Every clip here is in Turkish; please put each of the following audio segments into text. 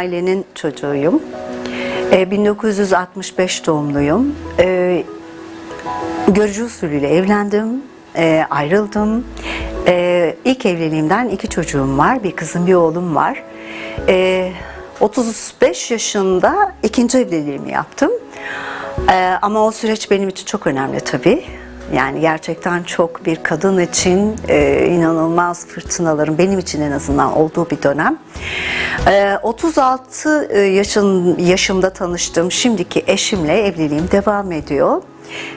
ailenin çocuğuyum. Ee, 1965 doğumluyum. Ee, görücü usulüyle evlendim, ee, ayrıldım. Ee, ilk evliliğimden iki çocuğum var, bir kızım bir oğlum var. Ee, 35 yaşında ikinci evliliğimi yaptım. Ee, ama o süreç benim için çok önemli tabii. Yani gerçekten çok bir kadın için e, inanılmaz fırtınaların benim için en azından olduğu bir dönem. Ee, 36 yaşın, yaşımda tanıştım. Şimdiki eşimle evliliğim devam ediyor.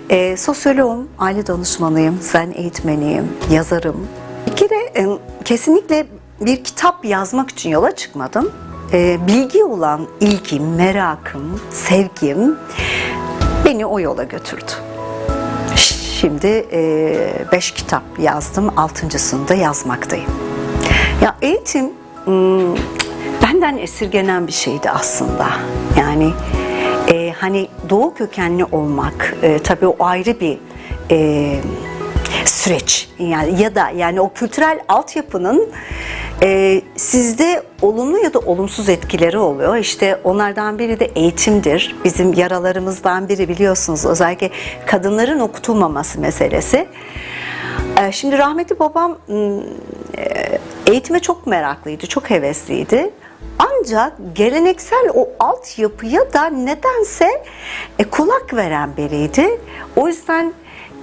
Ee, sosyoloğum, aile danışmanıyım, zen eğitmeniyim, yazarım. Bir kere e, kesinlikle bir kitap yazmak için yola çıkmadım. Ee, bilgi olan ilgim, merakım, sevgim beni o yola götürdü. Şimdi e, beş kitap yazdım, altıncısını da yazmaktayım. Ya eğitim benden esirgenen bir şeydi aslında. Yani e, hani doğu kökenli olmak e, tabii o ayrı bir e, süreç yani ya da yani o kültürel altyapının e, sizde olumlu ya da olumsuz etkileri oluyor. İşte onlardan biri de eğitimdir. Bizim yaralarımızdan biri biliyorsunuz özellikle kadınların okutulmaması meselesi. E, şimdi rahmetli babam e, eğitime çok meraklıydı, çok hevesliydi. Ancak geleneksel o altyapıya da nedense e, kulak veren biriydi. O yüzden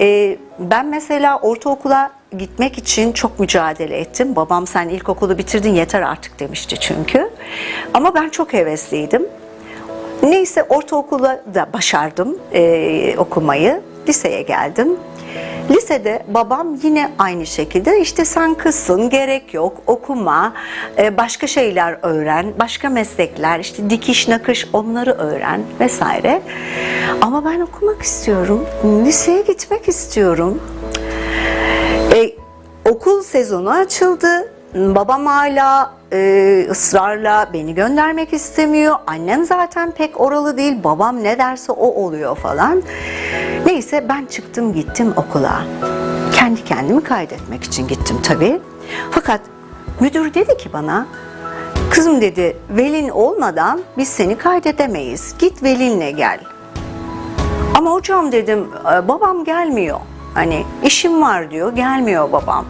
e, ben mesela ortaokula gitmek için çok mücadele ettim. Babam sen ilkokulu bitirdin yeter artık demişti çünkü. Ama ben çok hevesliydim. Neyse ortaokula da başardım e, okumayı. Liseye geldim. Lisede babam yine aynı şekilde işte sen kızsın gerek yok okuma e, başka şeyler öğren başka meslekler işte dikiş nakış onları öğren vesaire ama ben okumak istiyorum liseye gitmek istiyorum e, okul sezonu açıldı. Babam hala e, ısrarla beni göndermek istemiyor. Annem zaten pek oralı değil. Babam ne derse o oluyor falan. Neyse ben çıktım gittim okula. Kendi kendimi kaydetmek için gittim tabii. Fakat müdür dedi ki bana Kızım dedi velin olmadan biz seni kaydedemeyiz. Git velinle gel. Ama hocam dedim "e, babam gelmiyor. Hani işim var diyor gelmiyor babam.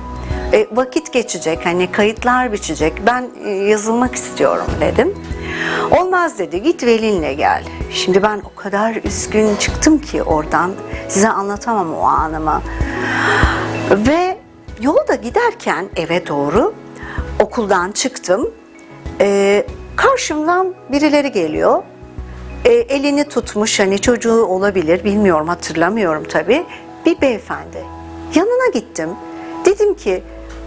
E, vakit geçecek hani kayıtlar biçecek ben e, yazılmak istiyorum dedim. Olmaz dedi git velinle gel. Şimdi ben o kadar üzgün çıktım ki oradan size anlatamam o anımı. Ve yolda giderken eve doğru okuldan çıktım. E, karşımdan birileri geliyor e, elini tutmuş hani çocuğu olabilir bilmiyorum hatırlamıyorum tabi bir beyefendi yanına gittim dedim ki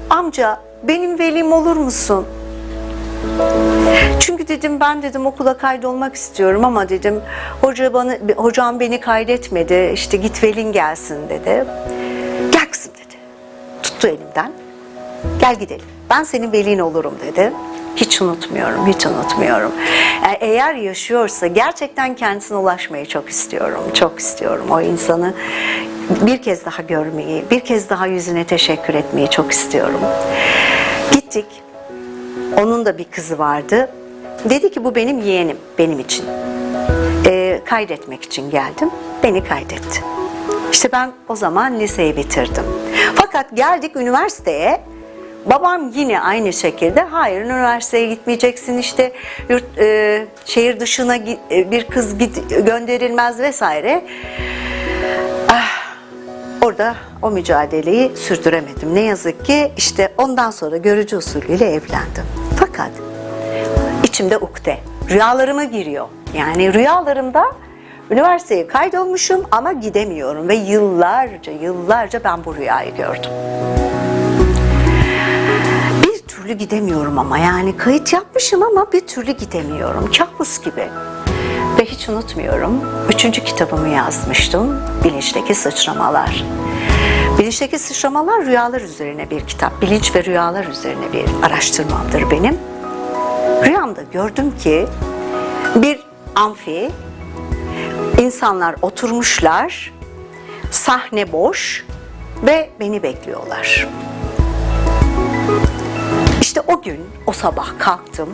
amca benim velim olur musun çünkü dedim ben dedim okula kaydolmak istiyorum ama dedim hoca bana hocam beni kaydetmedi işte git velin gelsin dedi gel kızım dedi tuttu elimden gel gidelim ben senin velin olurum dedi hiç unutmuyorum, hiç unutmuyorum. Yani eğer yaşıyorsa gerçekten kendisine ulaşmayı çok istiyorum, çok istiyorum. O insanı bir kez daha görmeyi, bir kez daha yüzüne teşekkür etmeyi çok istiyorum. Gittik, onun da bir kızı vardı. Dedi ki bu benim yeğenim, benim için. Ee, kaydetmek için geldim, beni kaydetti. İşte ben o zaman liseyi bitirdim. Fakat geldik üniversiteye, Babam yine aynı şekilde hayır üniversiteye gitmeyeceksin işte yurt, e, şehir dışına gi- e, bir kız git, gönderilmez vesaire. Ah, orada o mücadeleyi sürdüremedim. Ne yazık ki işte ondan sonra görücü usulüyle evlendim. Fakat içimde ukde, rüyalarıma giriyor. Yani rüyalarımda üniversiteye kaydolmuşum ama gidemiyorum ve yıllarca yıllarca ben bu rüyayı gördüm bir türlü gidemiyorum ama yani kayıt yapmışım ama bir türlü gidemiyorum. Kabus gibi. Ve hiç unutmuyorum. Üçüncü kitabımı yazmıştım. Bilinçteki sıçramalar. Bilinçteki sıçramalar rüyalar üzerine bir kitap. Bilinç ve rüyalar üzerine bir araştırmamdır benim. Rüyamda gördüm ki bir amfi, insanlar oturmuşlar, sahne boş ve beni bekliyorlar. İşte o gün, o sabah kalktım.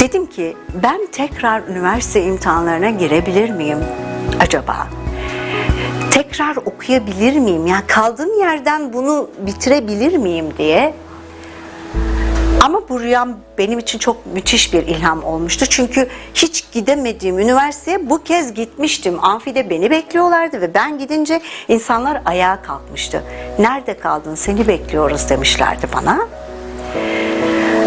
Dedim ki ben tekrar üniversite imtihanlarına girebilir miyim acaba? Tekrar okuyabilir miyim? Ya kaldığım yerden bunu bitirebilir miyim diye ama bu rüyam benim için çok müthiş bir ilham olmuştu. Çünkü hiç gidemediğim üniversiteye bu kez gitmiştim. Amfide beni bekliyorlardı ve ben gidince insanlar ayağa kalkmıştı. Nerede kaldın seni bekliyoruz demişlerdi bana.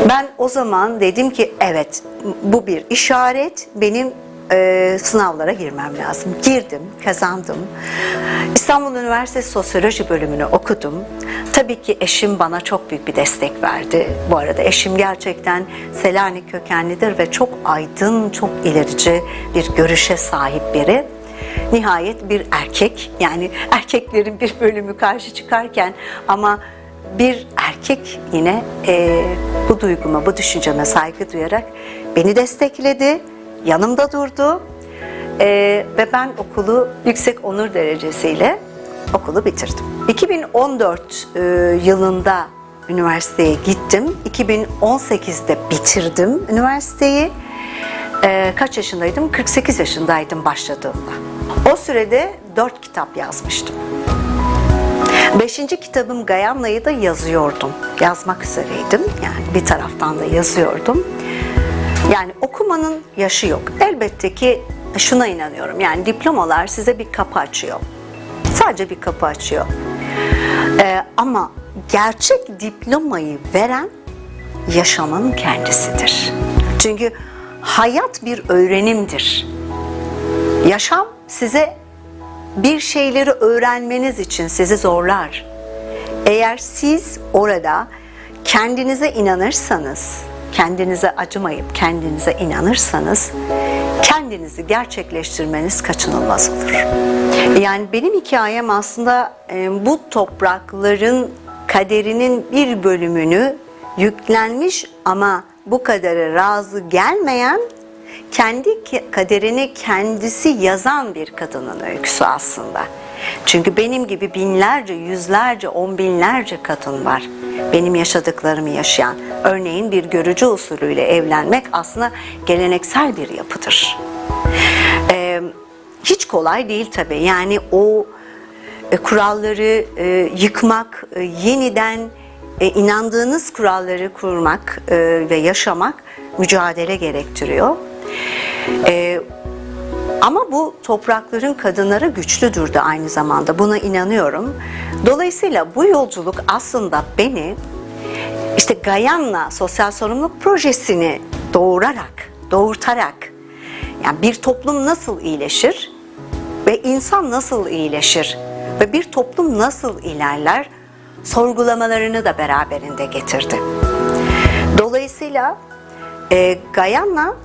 Ben o zaman dedim ki evet bu bir işaret benim e, sınavlara girmem lazım. Girdim, kazandım. İstanbul Üniversitesi Sosyoloji bölümünü okudum. Tabii ki eşim bana çok büyük bir destek verdi. Bu arada eşim gerçekten Selanik kökenlidir ve çok aydın, çok ilerici bir görüşe sahip biri. Nihayet bir erkek, yani erkeklerin bir bölümü karşı çıkarken ama bir erkek yine e, bu duyguma, bu düşünceme saygı duyarak beni destekledi, yanımda durdu E, ve ben okulu yüksek onur derecesiyle okulu bitirdim. 2014 e, yılında üniversiteye gittim. 2018'de bitirdim üniversiteyi. E, kaç yaşındaydım? 48 yaşındaydım başladığımda. O sürede 4 kitap yazmıştım. Beşinci kitabım Gayanla'yı da yazıyordum. Yazmak üzereydim. Yani bir taraftan da yazıyordum. Yani okumanın yaşı yok. Elbette ki şuna inanıyorum. Yani diplomalar size bir kapı açıyor. Sadece bir kapı açıyor. Ee, ama gerçek diplomayı veren yaşamın kendisidir. Çünkü hayat bir öğrenimdir. Yaşam size bir şeyleri öğrenmeniz için sizi zorlar. Eğer siz orada kendinize inanırsanız, kendinize acımayıp kendinize inanırsanız kendinizi gerçekleştirmeniz kaçınılmaz olur. Yani benim hikayem aslında e, bu toprakların kaderinin bir bölümünü yüklenmiş ama bu kadere razı gelmeyen kendi kaderini kendisi yazan bir kadının öyküsü aslında. Çünkü benim gibi binlerce, yüzlerce, on binlerce kadın var. Benim yaşadıklarımı yaşayan. Örneğin bir görücü usulüyle evlenmek aslında geleneksel bir yapıdır. Ee, hiç kolay değil tabii. Yani o e, kuralları e, yıkmak, e, yeniden e, inandığınız kuralları kurmak e, ve yaşamak mücadele gerektiriyor. E, ama bu toprakların kadınları güçlüdür de aynı zamanda. Buna inanıyorum. Dolayısıyla bu yolculuk aslında beni işte Gayan'la sosyal sorumluluk projesini doğurarak, doğurtarak yani bir toplum nasıl iyileşir ve insan nasıl iyileşir ve bir toplum nasıl ilerler sorgulamalarını da beraberinde getirdi. Dolayısıyla e, Gayan'la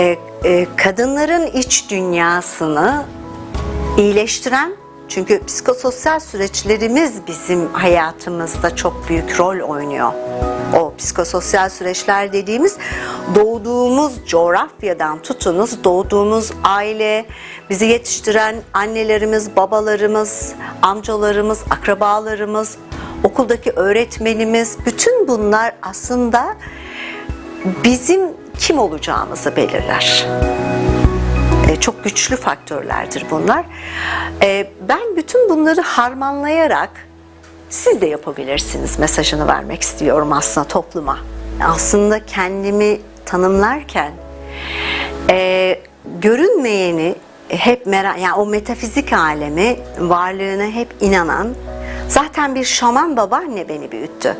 e, e, kadınların iç dünyasını iyileştiren çünkü psikososyal süreçlerimiz bizim hayatımızda çok büyük rol oynuyor. O psikososyal süreçler dediğimiz doğduğumuz coğrafyadan tutunuz, doğduğumuz aile, bizi yetiştiren annelerimiz, babalarımız, amcalarımız, akrabalarımız, okuldaki öğretmenimiz, bütün bunlar aslında bizim kim olacağımızı belirler. E, çok güçlü faktörlerdir bunlar. E, ben bütün bunları harmanlayarak siz de yapabilirsiniz mesajını vermek istiyorum aslında topluma. Aslında kendimi tanımlarken e, görünmeyeni hep merak, yani o metafizik alemi varlığına hep inanan zaten bir şaman babaanne beni büyüttü.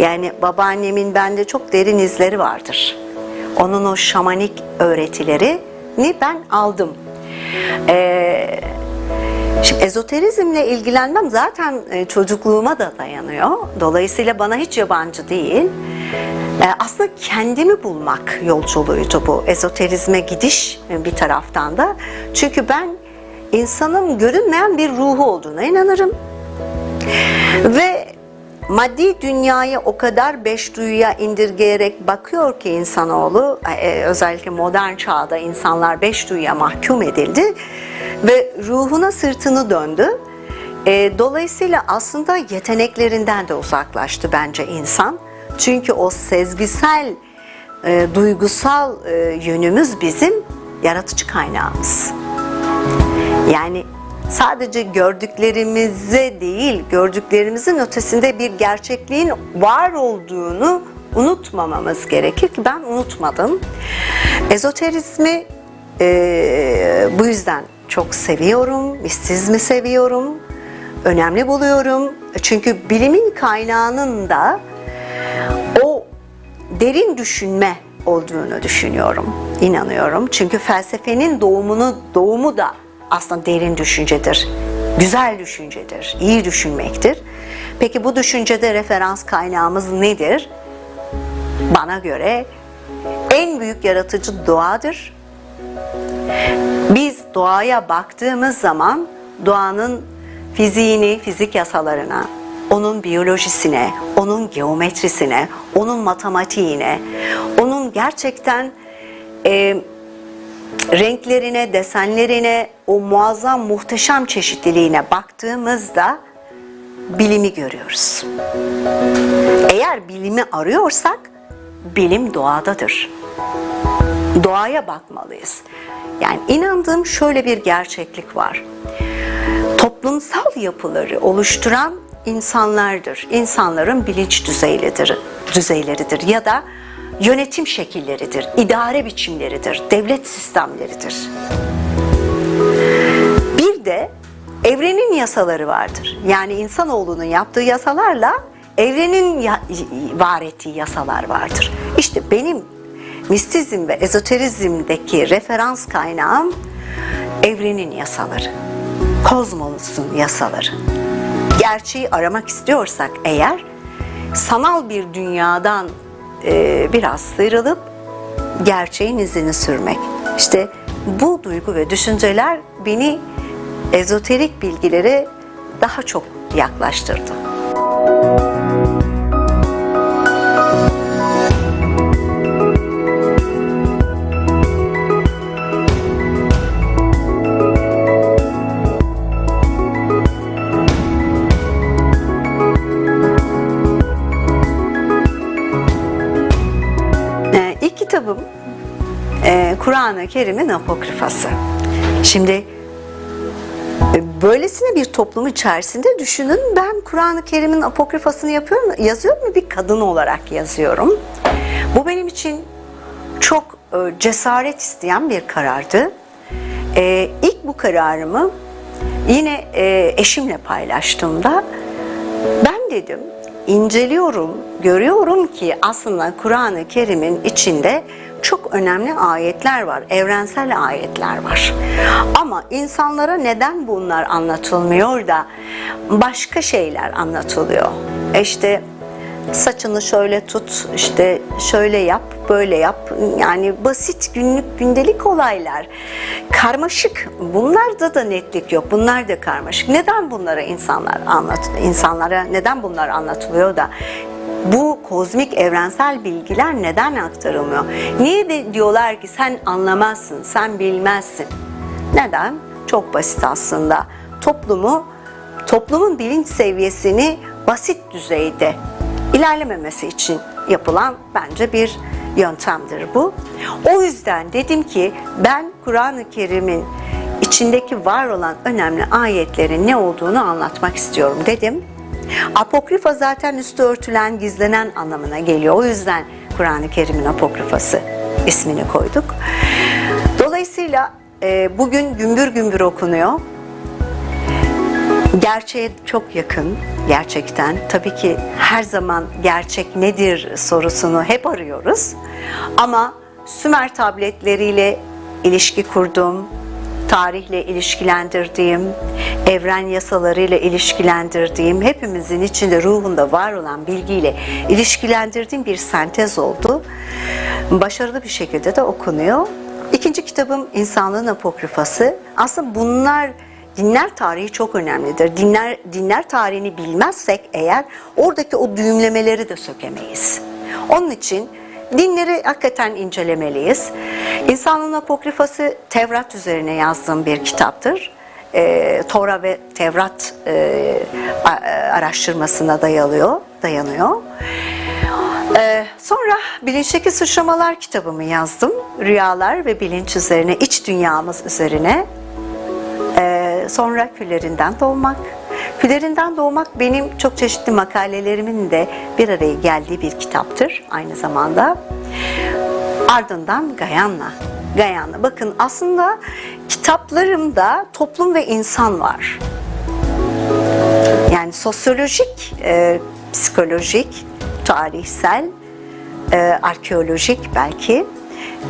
Yani babaannemin bende çok derin izleri vardır. Onun o şamanik öğretilerini ben aldım. Ee, şimdi ezoterizmle ilgilenmem zaten e, çocukluğuma da dayanıyor. Dolayısıyla bana hiç yabancı değil. Ee, aslında kendimi bulmak yolculuğuydu bu ezoterizme gidiş bir taraftan da. Çünkü ben insanın görünmeyen bir ruhu olduğuna inanırım. Ve maddi dünyayı o kadar beş duyuya indirgeyerek bakıyor ki insanoğlu, e, özellikle modern çağda insanlar beş duyuya mahkum edildi ve ruhuna sırtını döndü. E, dolayısıyla aslında yeteneklerinden de uzaklaştı bence insan. Çünkü o sezgisel e, duygusal e, yönümüz bizim yaratıcı kaynağımız. Yani sadece gördüklerimize değil, gördüklerimizin ötesinde bir gerçekliğin var olduğunu unutmamamız gerekir ki ben unutmadım. Ezoterizmi e, bu yüzden çok seviyorum, mistizmi seviyorum, önemli buluyorum. Çünkü bilimin kaynağının da o derin düşünme olduğunu düşünüyorum, inanıyorum. Çünkü felsefenin doğumunu doğumu da aslında derin düşüncedir. Güzel düşüncedir, iyi düşünmektir. Peki bu düşüncede referans kaynağımız nedir? Bana göre en büyük yaratıcı doğadır. Biz doğaya baktığımız zaman doğanın fiziğini, fizik yasalarına, onun biyolojisine, onun geometrisine, onun matematiğine, onun gerçekten e, renklerine, desenlerine, o muazzam muhteşem çeşitliliğine baktığımızda bilimi görüyoruz. Eğer bilimi arıyorsak bilim doğadadır. Doğaya bakmalıyız. Yani inandığım şöyle bir gerçeklik var. Toplumsal yapıları oluşturan insanlardır. İnsanların bilinç düzeyleridir, düzeyleridir ya da yönetim şekilleridir, idare biçimleridir, devlet sistemleridir. Bir de evrenin yasaları vardır. Yani insanoğlunun yaptığı yasalarla evrenin ya- var ettiği yasalar vardır. İşte benim mistizm ve ezoterizmdeki referans kaynağım evrenin yasaları, kozmosun yasaları. Gerçeği aramak istiyorsak eğer sanal bir dünyadan e, biraz sıyrılıp gerçeğin izini sürmek. İşte bu duygu ve düşünceler beni ezoterik bilgilere daha çok yaklaştırdı. Ee, Kerim'in apokrifası. Şimdi e, böylesine bir toplum içerisinde düşünün ben Kur'an-ı Kerim'in apokrifasını yapıyorum, yazıyorum ve bir kadın olarak yazıyorum. Bu benim için çok e, cesaret isteyen bir karardı. E, ilk bu kararımı yine e, eşimle paylaştığımda ben dedim inceliyorum, görüyorum ki aslında Kur'an-ı Kerim'in içinde çok önemli ayetler var, evrensel ayetler var. Ama insanlara neden bunlar anlatılmıyor da başka şeyler anlatılıyor? E İşte saçını şöyle tut, işte şöyle yap, böyle yap. Yani basit günlük gündelik olaylar. Karmaşık. Bunlarda da netlik yok. Bunlar da karmaşık. Neden bunlara insanlar anlat insanlara neden bunlar anlatılıyor da bu kozmik evrensel bilgiler neden aktarılmıyor? Niye de diyorlar ki sen anlamazsın, sen bilmezsin? Neden? Çok basit aslında. Toplumu toplumun bilinç seviyesini basit düzeyde ilerlememesi için yapılan bence bir yöntemdir bu. O yüzden dedim ki ben Kur'an-ı Kerim'in içindeki var olan önemli ayetlerin ne olduğunu anlatmak istiyorum dedim. Apokrifa zaten üstü örtülen, gizlenen anlamına geliyor. O yüzden Kur'an-ı Kerim'in apokrifası ismini koyduk. Dolayısıyla e, bugün gümbür gümbür okunuyor gerçeğe çok yakın gerçekten. Tabii ki her zaman gerçek nedir sorusunu hep arıyoruz. Ama Sümer tabletleriyle ilişki kurdum, tarihle ilişkilendirdiğim, evren yasalarıyla ilişkilendirdiğim, hepimizin içinde ruhunda var olan bilgiyle ilişkilendirdiğim bir sentez oldu. Başarılı bir şekilde de okunuyor. İkinci kitabım İnsanlığın Apokrifası. Aslında bunlar dinler tarihi çok önemlidir. Dinler dinler tarihini bilmezsek eğer oradaki o düğümlemeleri de sökemeyiz. Onun için dinleri hakikaten incelemeliyiz. İnsanlığın Apokrifası Tevrat üzerine yazdığım bir kitaptır. Ee, Tora ve Tevrat e, e, araştırmasına dayalıyor, dayanıyor. Ee, sonra Bilinçteki Suçlamalar kitabımı yazdım. Rüyalar ve bilinç üzerine, iç dünyamız üzerine. Ee, sonra Küllerinden Doğmak. Küllerinden Doğmak benim çok çeşitli makalelerimin de bir araya geldiği bir kitaptır aynı zamanda. Ardından Gayanla. Gayanla. Bakın aslında kitaplarımda toplum ve insan var. Yani sosyolojik, e, psikolojik, tarihsel, e, arkeolojik belki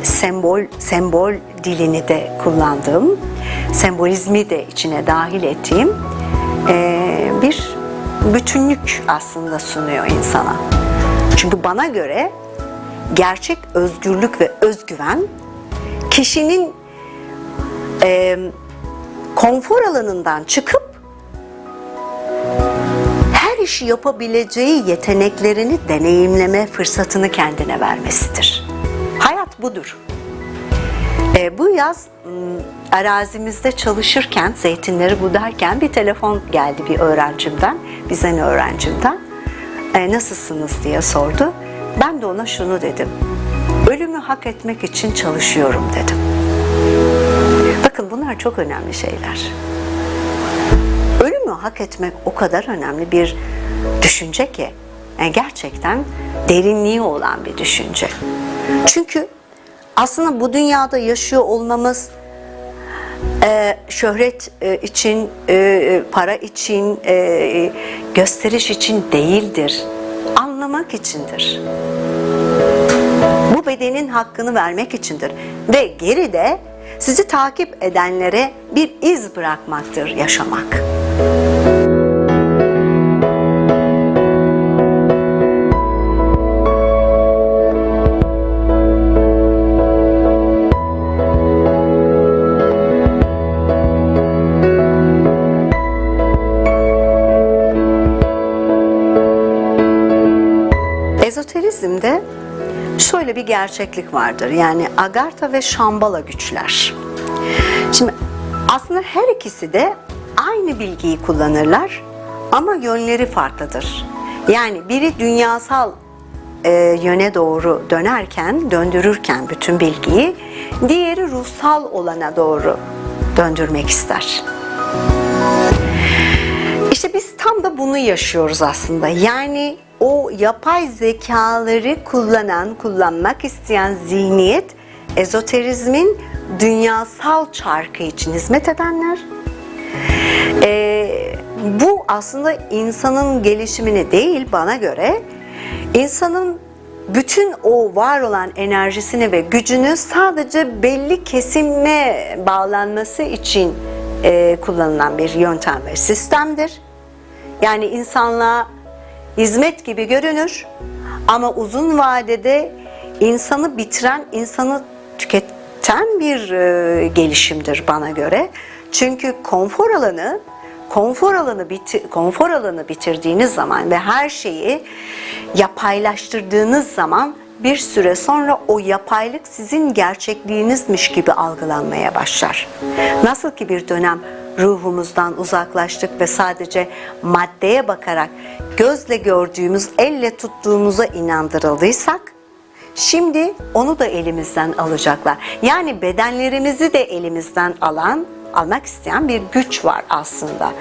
sembol sembol dilini de kullandığım, sembolizmi de içine dahil ettiğim bir bütünlük aslında sunuyor insana. Çünkü bana göre gerçek özgürlük ve özgüven kişinin e, konfor alanından çıkıp her işi yapabileceği yeteneklerini deneyimleme fırsatını kendine vermesidir. Hayat budur. E, bu yaz arazimizde çalışırken, zeytinleri budarken bir telefon geldi bir öğrencimden, bir sene öğrencimden. E, nasılsınız diye sordu. Ben de ona şunu dedim. Ölümü hak etmek için çalışıyorum dedim. Bakın bunlar çok önemli şeyler. Ölümü hak etmek o kadar önemli bir düşünce ki yani gerçekten derinliği olan bir düşünce. Çünkü aslında bu dünyada yaşıyor olmamız e, şöhret e, için, e, para için, e, gösteriş için değildir. Anlamak içindir. Bu bedenin hakkını vermek içindir. Ve geride sizi takip edenlere bir iz bırakmaktır yaşamak. Şöyle bir gerçeklik vardır. Yani Agartha ve Şambala güçler. Şimdi aslında her ikisi de aynı bilgiyi kullanırlar ama yönleri farklıdır. Yani biri dünyasal e, yöne doğru dönerken, döndürürken bütün bilgiyi, diğeri ruhsal olana doğru döndürmek ister. İşte biz tam da bunu yaşıyoruz aslında. Yani o yapay zekaları kullanan, kullanmak isteyen zihniyet ezoterizmin dünyasal çarkı için hizmet edenler. Ee, bu aslında insanın gelişimini değil bana göre insanın bütün o var olan enerjisini ve gücünü sadece belli kesime bağlanması için e, kullanılan bir yöntem ve sistemdir. Yani insanlığa hizmet gibi görünür ama uzun vadede insanı bitiren, insanı tüketen bir e, gelişimdir bana göre. Çünkü konfor alanı konfor alanı biti, konfor alanı bitirdiğiniz zaman ve her şeyi yapaylaştırdığınız zaman bir süre sonra o yapaylık sizin gerçekliğinizmiş gibi algılanmaya başlar. Nasıl ki bir dönem ruhumuzdan uzaklaştık ve sadece maddeye bakarak gözle gördüğümüz, elle tuttuğumuza inandırıldıysak, şimdi onu da elimizden alacaklar. Yani bedenlerimizi de elimizden alan, almak isteyen bir güç var aslında.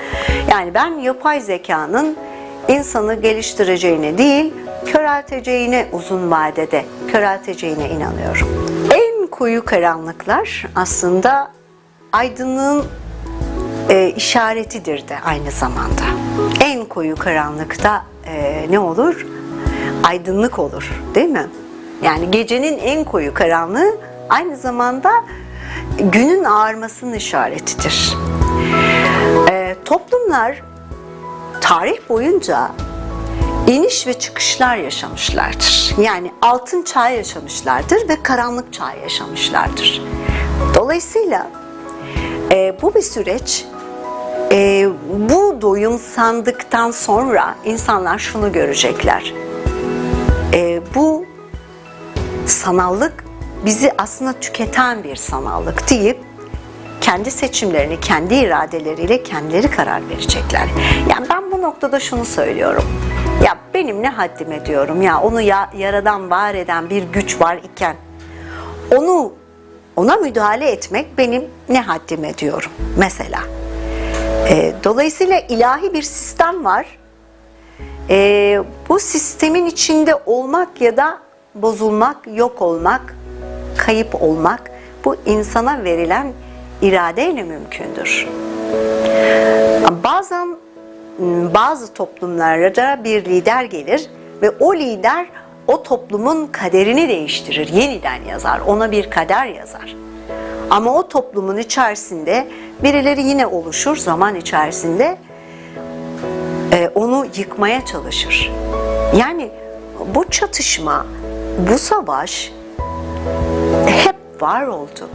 Yani ben yapay zekanın insanı geliştireceğine değil, körelteceğine uzun vadede körelteceğine inanıyorum. En koyu karanlıklar aslında aydınlığın e, işaretidir de aynı zamanda. En koyu karanlıkta e, ne olur? Aydınlık olur, değil mi? Yani gecenin en koyu karanlığı aynı zamanda günün ağarmasının işaretidir. E, toplumlar tarih boyunca iniş ve çıkışlar yaşamışlardır. Yani altın çağ yaşamışlardır ve karanlık çağ yaşamışlardır. Dolayısıyla e, bu bir süreç. E, bu doyum sandıktan sonra insanlar şunu görecekler. E, bu sanallık bizi aslında tüketen bir sanallık deyip kendi seçimlerini, kendi iradeleriyle kendileri karar verecekler. Yani ben bu noktada şunu söylüyorum. Ya benim ne haddime diyorum ya onu ya, yaradan var eden bir güç var iken onu ona müdahale etmek benim ne haddime diyorum mesela. Ee, dolayısıyla ilahi bir sistem var. Ee, bu sistemin içinde olmak ya da bozulmak, yok olmak, kayıp olmak bu insana verilen iradeyle mümkündür. Bazen m, bazı toplumlarda bir lider gelir ve o lider o toplumun kaderini değiştirir, yeniden yazar, ona bir kader yazar. Ama o toplumun içerisinde birileri yine oluşur zaman içerisinde e, onu yıkmaya çalışır. Yani bu çatışma, bu savaş hep var oldu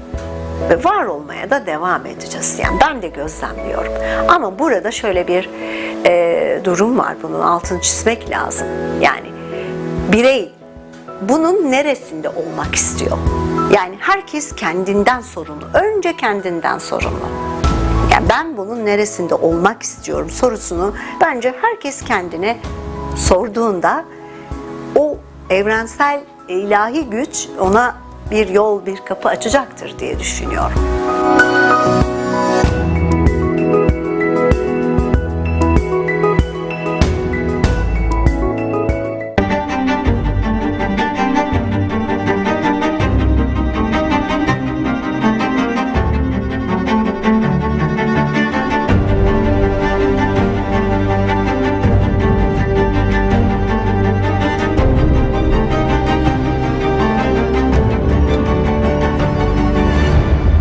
ve var olmaya da devam edeceğiz. Yani ben de gözlemliyorum. Ama burada şöyle bir e, durum var. Bunun altını çizmek lazım. Yani birey bunun neresinde olmak istiyor? Yani herkes kendinden sorumlu. Önce kendinden sorumlu. Yani ben bunun neresinde olmak istiyorum sorusunu bence herkes kendine sorduğunda o evrensel ilahi güç ona bir yol, bir kapı açacaktır diye düşünüyorum.